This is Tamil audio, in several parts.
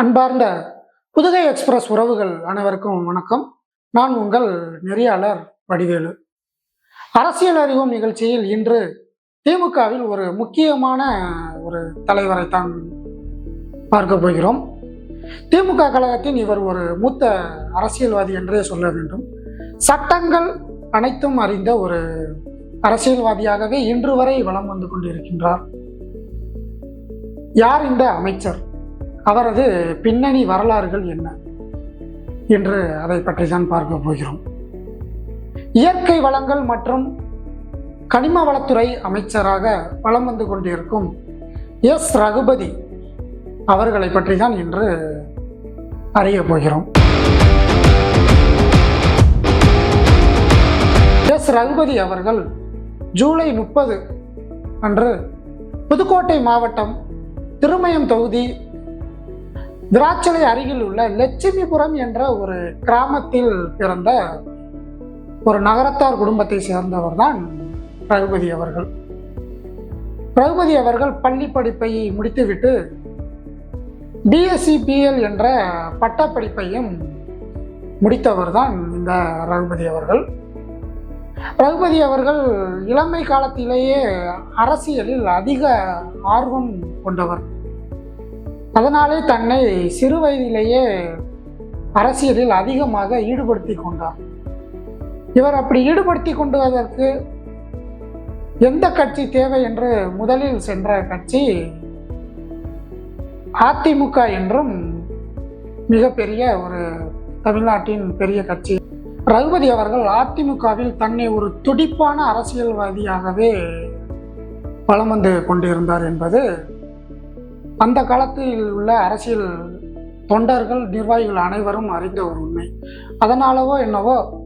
அன்பார்ந்த புதுகை எக்ஸ்பிரஸ் உறவுகள் அனைவருக்கும் வணக்கம். நான் உங்கள் நெறியாளர் வடிவேலு. அரசியல் அறிவோம் நிகழ்ச்சியில் இன்று திமுகவில் ஒரு முக்கியமான ஒரு தலைவரை தான் பார்க்க போகிறோம். திமுக கழகத்தின் இவர் ஒரு மூத்த அரசியல்வாதி என்றே சொல்ல வேண்டும். சட்டங்கள் அனைத்தும் அறிந்த ஒரு அரசியல்வாதியாகவே இன்று வரை வலம் வந்து கொண்டிருக்கின்றார். யார் இந்த அமைச்சர்? அவரது பின்னணி வரலாறுகள் என்ன என்று அதை பற்றி தான் பார்க்க போகிறோம். இயற்கை வளங்கள் மற்றும் கனிம வளத்துறை அமைச்சராக வலம் வந்து கொண்டிருக்கும் எஸ். ரகுபதி அவர்களை பற்றி தான் இன்று அறிய போகிறோம். எஸ். ரகுபதி அவர்கள் ஜூலை முப்பது அன்று புதுக்கோட்டை மாவட்டம் திருமயம் தொகுதி திராட்சலை அருகில் உள்ள லட்சுமிபுரம் என்ற ஒரு கிராமத்தில் பிறந்த ஒரு நகரத்தார் குடும்பத்தை சேர்ந்தவர் தான் ரகுபதி அவர்கள். ரகுபதி அவர்கள் பள்ளி படிப்பை முடித்துவிட்டு பிஎஸ்சி பிஎல் என்ற பட்டப்படிப்பையும் முடித்தவர் தான் இந்த ரகுபதி அவர்கள். ரகுபதி அவர்கள் இளமை காலத்திலேயே அரசியலில் அதிக ஆர்வம் கொண்டவர். அதனாலே தன்னை சிறு வயதிலேயே அரசியலில் அதிகமாக ஈடுபடுத்தி கொண்டார். இவர் அப்படி ஈடுபடுத்தி கொண்டுவதற்கு எந்த கட்சி தேவை என்று முதலில் சென்ற கட்சி அதிமுக என்றும் மிகப்பெரிய ஒரு தமிழ்நாட்டின் பெரிய கட்சி. ரகுபதி அவர்கள் அதிமுகவில் தன்னை ஒரு துடிப்பான அரசியல்வாதியாகவே வலம் வந்து கொண்டிருந்தார் என்பது அந்த காலத்தில் உள்ள அரசியல் தொண்டர்கள் நிர்வாகிகள் அனைவரும் அறிந்த ஒரு உண்மை. அதனாலவோ என்னவோ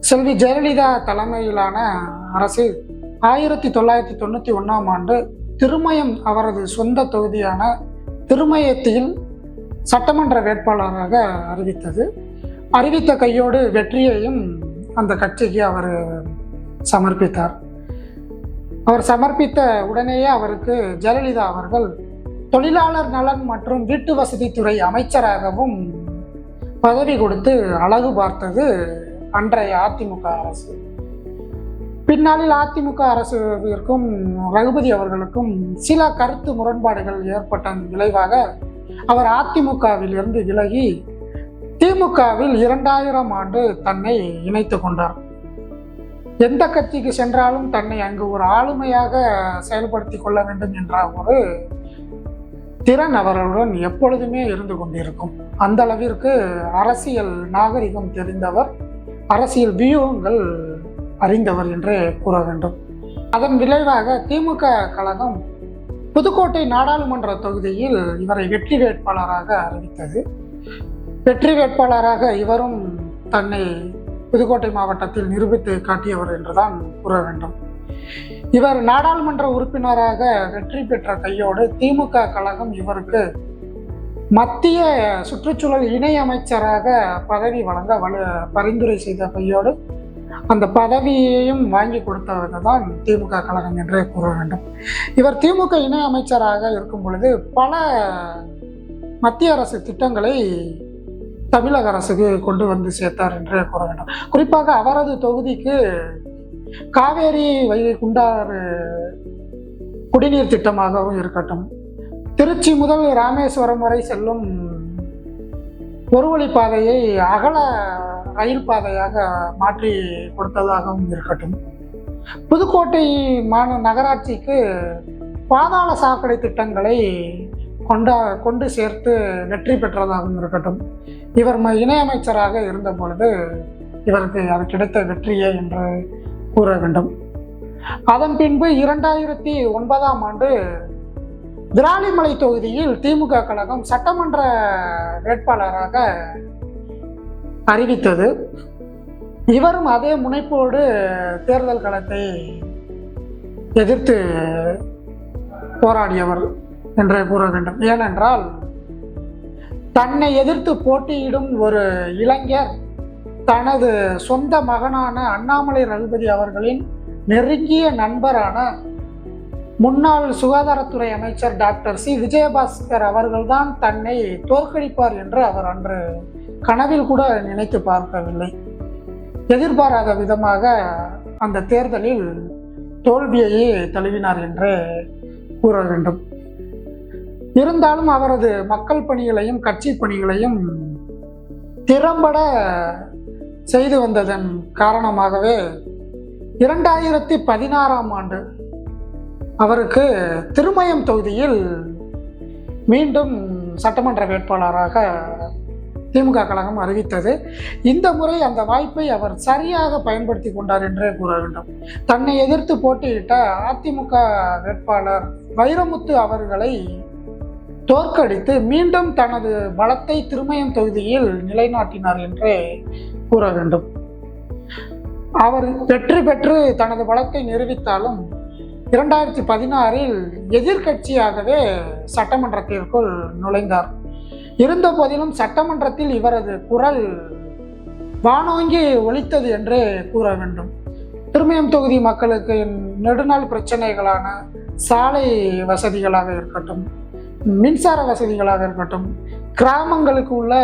செல்வி ஜெயலலிதா தலைமையிலான அரசு ஆயிரத்தி தொள்ளாயிரத்தி தொண்ணூற்றி ஒன்றாம் ஆண்டு திருமயம் அவரது சொந்த தொகுதியான திருமயத்தில் சட்டமன்ற வேட்பாளராக அறிவித்தது. அறிவித்த கையோடு வெற்றியையும் அந்த கட்சிக்கு அவர் சமர்ப்பித்தார். அவர் சமர்ப்பித்த உடனேயே அவருக்கு ஜெயலலிதா அவர்கள் தொழிலாளர் நலன் மற்றும் வீட்டு வசதித்துறை அமைச்சராகவும் பதவி கொடுத்து அழகு பார்த்தது அன்றைய அதிமுக அரசு. பின்னாளில் அதிமுக அரசுக்கும் ரகுபதி அவர்களுக்கும் சில கருத்து முரண்பாடுகள் ஏற்பட்ட விளைவாக அவர் அதிமுகவில் இருந்து விலகி திமுகவில் இரண்டாயிரம் ஆண்டு தன்னை இணைத்து கொண்டார். எந்த கட்சிக்கு சென்றாலும் தன்னை அங்கு ஒரு ஆளுமையாக செயல்படுத்தி கொள்ள வேண்டும் என்ற ஒரு திறன் அவர்களுடன் எப்பொழுதுமே இருந்து கொண்டிருக்கும். அந்த அளவிற்கு அரசியல் நாகரிகம் தெரிந்தவர் அரசியல் வியூகங்கள் அறிந்தவர் என்றே கூற வேண்டும். அதன் விளைவாக திமுக கழகம் புதுக்கோட்டை நாடாளுமன்ற தொகுதியில் இவரை வெற்றி வேட்பாளராக அறிவித்தது. வெற்றி வேட்பாளராக இவரும் தன்னை புதுக்கோட்டை மாவட்டத்தில் நிரூபித்து காட்டியவர் என்றுதான் கூற வேண்டும். இவர் நாடாளுமன்ற உறுப்பினராக வெற்றி பெற்ற கையோடு திமுக கழகம் இவருக்கு மத்திய சுற்றுச்சூழல் இணை அமைச்சராக பதவி வழங்க வலு பரிந்துரை செய்த கையோடு அந்த பதவியையும் வாங்கி கொடுத்தவர் தான் திமுக கழகம் என்றே கூற வேண்டும். இவர் திமுக இணை அமைச்சராக இருக்கும் பொழுது பல மத்திய அரசு திட்டங்களை தமிழக அரசுக்கு கொண்டு வந்து சேர்த்தார் என்று கூற வேண்டும். குறிப்பாக அவரது தொகுதிக்கு காவேரி வைகை குண்டாறு குடிநீர் திட்டமாகவும் இருக்கட்டும். திருச்சி முதல் ராமேஸ்வரம் வரை செல்லும் ஒரு வழி பாதையை அகல ரயில் பாதையாக மாற்றி கொடுத்ததாகவும் இருக்கட்டும். புதுக்கோட்டை மாந நகராட்சிக்கு பாதாள சாக்கடை திட்டங்களை கொண்டா கொண்டு சேர்த்து வெற்றி பெற்றதாகவும் இருக்கட்டும். இவர் இணையமைச்சராக இருந்த பொழுது இவருக்கு அது கிடைத்த வெற்றியே என்று கூற வேண்டும். அதன் பின்பு இரண்டாயிரத்தி ஒன்பதாம் ஆண்டு விராலிமலை தொகுதியில் திமுக கழகம் சட்டமன்ற வேட்பாளராக அறிவித்தது. இவரும் அதே முனைப்போடு தேர்தல் களத்தை எதிர்த்து போராடியவர். என்றே கூற வேண்டும். ஏனென்றால் தன்னை எதிர்த்து போட்டியிடும் ஒரு இளைஞர் தனது சொந்த மகனான அண்ணாமலை ரகுபதி அவர்களின் நெருங்கிய நண்பரான முன்னாள் சுகாதாரத்துறை அமைச்சர் டாக்டர் சி. விஜயபாஸ்கர் அவர்கள்தான் தன்னை தோற்கடிப்பார் என்று அவர் அன்று கனவில் கூட நினைத்து பார்க்கவில்லை. எதிர்பாராத விதமாக அந்த தேர்தலில் தோல்வியையே தழுவினார் என்று கூற வேண்டும். இருந்தாலும் அவரது மக்கள் பணிகளையும் கட்சி பணிகளையும் திறம்பட செய்து வந்ததன் காரணமாகவே இரண்டாயிரத்தி பதினாறாம் ஆண்டு அவருக்கு திருமயம் தொகுதியில் மீண்டும் சட்டமன்ற வேட்பாளராக திமுக கழகம் அறிவித்தது. இந்த முறை அந்த வாய்ப்பை அவர் சரியாக பயன்படுத்தி கொண்டார் என்றே கூற வேண்டும். தன்னை எதிர்த்து போட்டியிட்ட அதிமுக வேட்பாளர் வைரமுத்து அவர்களை தோற்கடித்து மீண்டும் தனது பலத்தை திருமயம் தொகுதியில் நிலைநாட்டினார் என்றே கூற வேண்டும். அவர் வெற்றி பெற்று தனது பலத்தை நிரூபித்தாலும் இரண்டாயிரத்தி பதினாறில் எதிர்க்கட்சியாகவே சட்டமன்றத்திற்குள் நுழைந்தார். இருந்த போதிலும் சட்டமன்றத்தில் இவரது குரல் வானோங்கி ஒலித்தது என்றே கூற வேண்டும். திருமயம் தொகுதி மக்களுக்கு நெடுநாள் பிரச்சனைகளான சாலை வசதிகளாக இருக்கட்டும் மின்சார வசதிகளாக இருக்கட்டும் கிராமங்களுக்கு உள்ள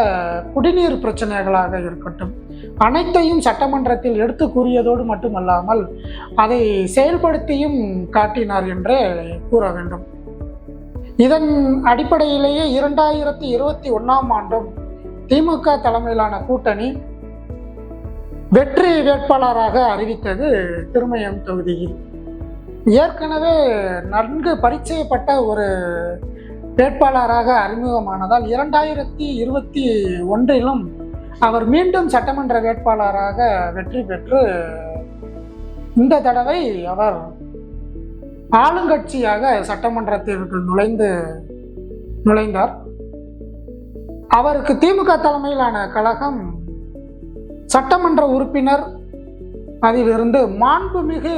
குடிநீர் பிரச்சனைகளாக இருக்கட்டும் அனைத்தையும் சட்டமன்றத்தில் எடுத்து கூறியதோடு மட்டுமல்லாமல் அதை செயல்படுத்தியும் காட்டினார் என்றே கூற வேண்டும். இதன் அடிப்படையிலேயே இரண்டாயிரத்தி இருபத்தி ஒன்றாம் ஆண்டும் திமுக தலைமையிலான கூட்டணி வெற்றி வேட்பாளராக அறிவித்தது திருமயம் தொகுதியில். ஏற்கனவே நன்கு பரிச்சயப்பட்ட ஒரு வேட்பாளராக அறிமுகமானதால் இரண்டாயிரத்தி இருபத்தி ஒன்றிலும் அவர் மீண்டும் சட்டமன்ற வேட்பாளராக வெற்றி பெற்று இந்த தடவை அவர் ஆளுங்கட்சியாக சட்டமன்றத்திற்கு நுழைந்து நுழைந்தார். அவருக்கு திமுக தலைமையிலான கழகம் சட்டமன்ற உறுப்பினர் அதிலிருந்து மாண்புமிகு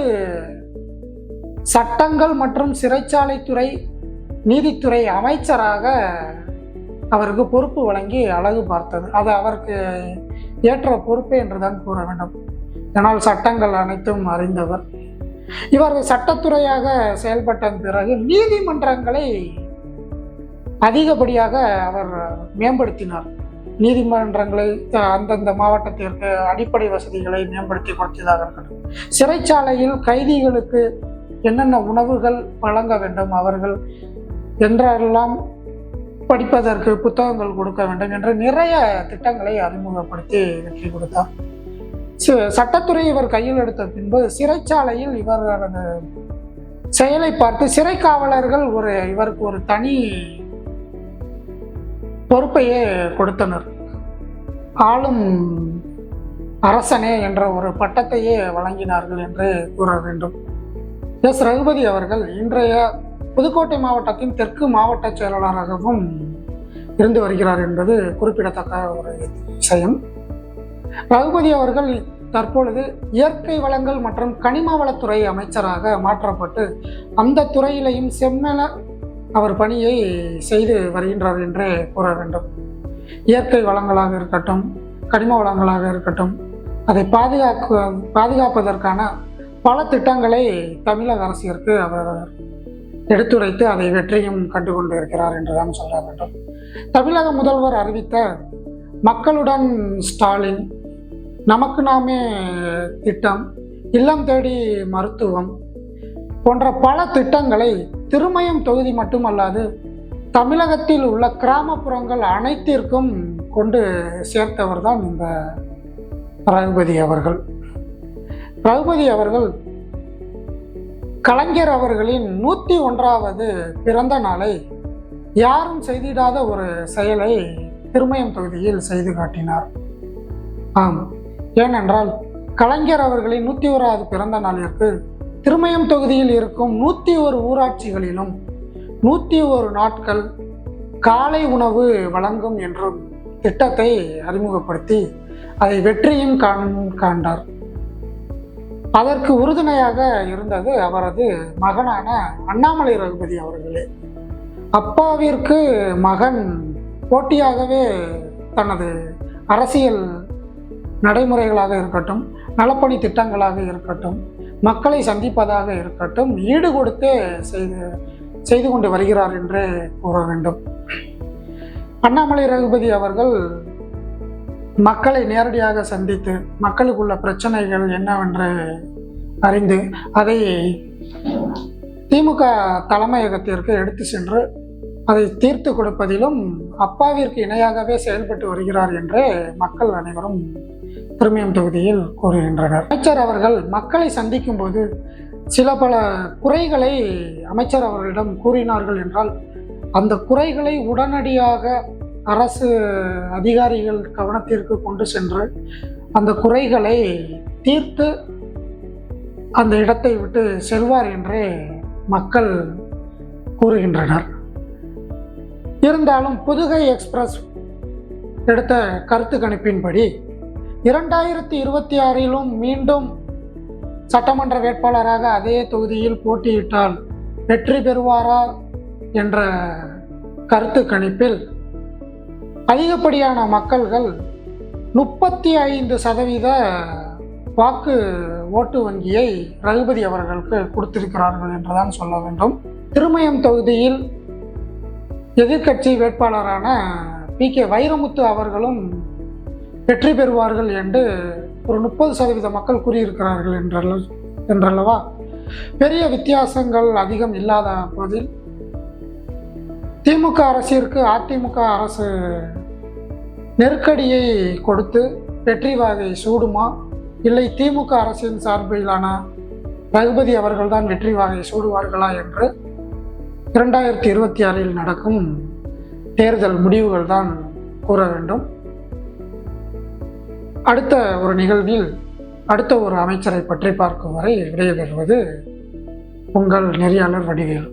சட்டங்கள் மற்றும் சிறைச்சாலைத்துறை நீதித்துறை அமைச்சராக அவருக்கு பொறுப்பு வழங்கி அழகு பார்த்தது. அது அவருக்கு ஏற்ற பொறுப்பு என்றுதான் கூற வேண்டும். ஆனால் சட்டங்கள் அனைத்தும் அறிந்தவர். இவர் சட்டத்துறையாக செயல்பட்ட பிறகு நீதிமன்றங்களை அதிகப்படியாக அவர் மேம்படுத்தினார். நீதிமன்றங்களை அந்தந்த மாவட்டத்திற்கு அடிப்படை வசதிகளை மேம்படுத்தி கொடுத்ததாக இருக்கட்டும். சிறைச்சாலையில் கைதிகளுக்கு என்னென்ன உணவுகள் வழங்க வேண்டும் அவர்கள் என்றெல்லாம் படிப்பதற்கு புத்தகங்கள் கொடுக்க வேண்டும் என்று நிறைய திட்டங்களை அறிமுகப்படுத்தி வெற்றி கொடுத்தார் சட்டத்துறை இவர் கையில் எடுத்த பின்பு சிறைச்சாலையில் இவரது செயலை பார்த்து சிறை காவலர்கள் ஒரு இவருக்கு ஒரு தனி பொறுப்பையே கொடுத்தனர். ஆளும் அரசனே என்ற ஒரு பட்டத்தையே வழங்கினார்கள் என்று கூற வேண்டும். எஸ். ரகுபதி அவர்கள் இன்றைய புதுக்கோட்டை மாவட்டத்தின் தெற்கு மாவட்ட செயலாளராகவும் இருந்து வருகிறார் என்பது குறிப்பிடத்தக்க ஒரு விஷயம். ரகுபதி அவர்கள் தற்பொழுது இயற்கை வளங்கள் மற்றும் கனிம வளத்துறை அமைச்சராக மாற்றப்பட்டு அந்த துறையிலையும் செம்மல அவர் பணியை செய்து வருகின்றார் என்றே கூற வேண்டும். இயற்கை வளங்களாக இருக்கட்டும் கனிம வளங்களாக இருக்கட்டும் அதை பாதுகாக்க பாதுகாப்பதற்கான பல திட்டங்களை தமிழக அரசிற்கு அவர் எடுத்துரைத்து அதை வெற்றியும் கண்டு கொண்டு இருக்கிறார் என்றுதான் சொல்ல வேண்டும். தமிழக முதல்வர் அறிவித்த மக்களுடன் ஸ்டாலின் நமக்கு நாமே திட்டம் இல்லம் தேடி மருத்துவம் போன்ற பல திட்டங்களை திருமயம் தொகுதி மட்டுமல்லாது தமிழகத்தில் உள்ள கிராமப்புறங்கள் அனைத்திற்கும் கொண்டு சேர்த்தவர் தான் இந்த ரகுபதி அவர்கள். ரகுபதி அவர்கள் கலைஞர் அவர்களின் நூற்றி ஒன்றாவது பிறந்த நாளை யாரும் செய்திடாத ஒரு செயலை திருமயம் தொகுதியில் செய்து காட்டினார். ஆம் ஏனென்றால் கலைஞர் அவர்களின் நூற்றி ஓராவது பிறந்த நாளிற்கு திருமயம் தொகுதியில் இருக்கும் நூற்றி ஒரு ஊராட்சிகளிலும் நூற்றி ஒரு நாட்கள் காலை உணவு வழங்கும் என்றும் திட்டத்தை அறிமுகப்படுத்தி அதை வெற்றியும் காண் காண்டார் அதற்கு உறுதுணையாக இருந்தது அவரது மகனான அண்ணாமலை ரகுபதி அவர்களே. அப்பாவிற்கு மகன் போட்டியாகவே தனது அரசியல் நடைமுறைகளாக இருக்கட்டும் நலப்பணி திட்டங்களாக இருக்கட்டும் மக்களை சந்திப்பதாக இருக்கட்டும் ஈடுகொடுத்து செய்து செய்து கொண்டு வருகிறார் என்றே கூற வேண்டும். அண்ணாமலை ரகுபதி அவர்கள் மக்களை நேரடியாக சந்தித்து மக்களுக்குள்ள பிரச்சனைகள் என்னவென்று அறிந்து அதை திமுக தலைமையகத்திற்கு எடுத்து சென்று அதை தீர்த்து கொடுப்பதிலும் அப்பாவிற்கு இணையாகவே செயல்பட்டு வருகிறார் என்று மக்கள் அனைவரும் திருமியம் தொகுதியில் கூறுகின்றனர். அமைச்சர் அவர்கள் மக்களை சந்திக்கும் போது சில பல குறைகளை அமைச்சர் அவர்களிடம் கூறினார்கள் என்றால் அந்த குறைகளை உடனடியாக அரசு அதிகாரிகள் கவனத்திற்கு கொண்டு சென்று அந்த குறைகளை தீர்த்து அந்த இடத்தை விட்டு செல்வார் என்றே மக்கள் கூறுகின்றனர். இருந்தாலும் புதுகை எக்ஸ்பிரஸ் எடுத்த கருத்து கணிப்பின்படி இரண்டாயிரத்தி இருபத்தி ஆறிலும் மீண்டும் சட்டமன்ற வேட்பாளராக அதே தொகுதியில் போட்டியிட்டால் வெற்றி பெறுவாரா என்ற கருத்து கணிப்பில் அதிகப்படியான மக்கள்கள் முப்பத்தி ஐந்து சதவீத வாக்கு ஓட்டு வங்கியை ரகுபதி அவர்களுக்கு கொடுத்திருக்கிறார்கள் என்றுதான் சொல்ல வேண்டும். திருமயம் தொகுதியில் எதிர்க்கட்சி வேட்பாளரான பி கே வைரமுத்து அவர்களும் வெற்றி பெறுவார்கள் என்று ஒரு முப்பது சதவீத மக்கள் கூறியிருக்கிறார்கள் என்றல்ல என்றல்லவா? பெரிய வித்தியாசங்கள் அதிகம் இல்லாத போதில் திமுக அரசிற்கு அதிமுக அரசு நெருக்கடியை கொடுத்து வெற்றி வாகை சூடுமா? இல்லை திமுக அரசின் சார்பிலான ரகுபதி அவர்கள்தான் வெற்றி வாகை சூடுவார்களா என்று இரண்டாயிரத்தி இருபத்தி ஆறில் நடக்கும் தேர்தல் முடிவுகள் தான் கூற வேண்டும். அடுத்த ஒரு நிகழ்வில் அடுத்த ஒரு அமைச்சரை பற்றி பார்க்கும் வரை விடைபெறுவது உங்கள் நெறியாளர் வடிவேல்.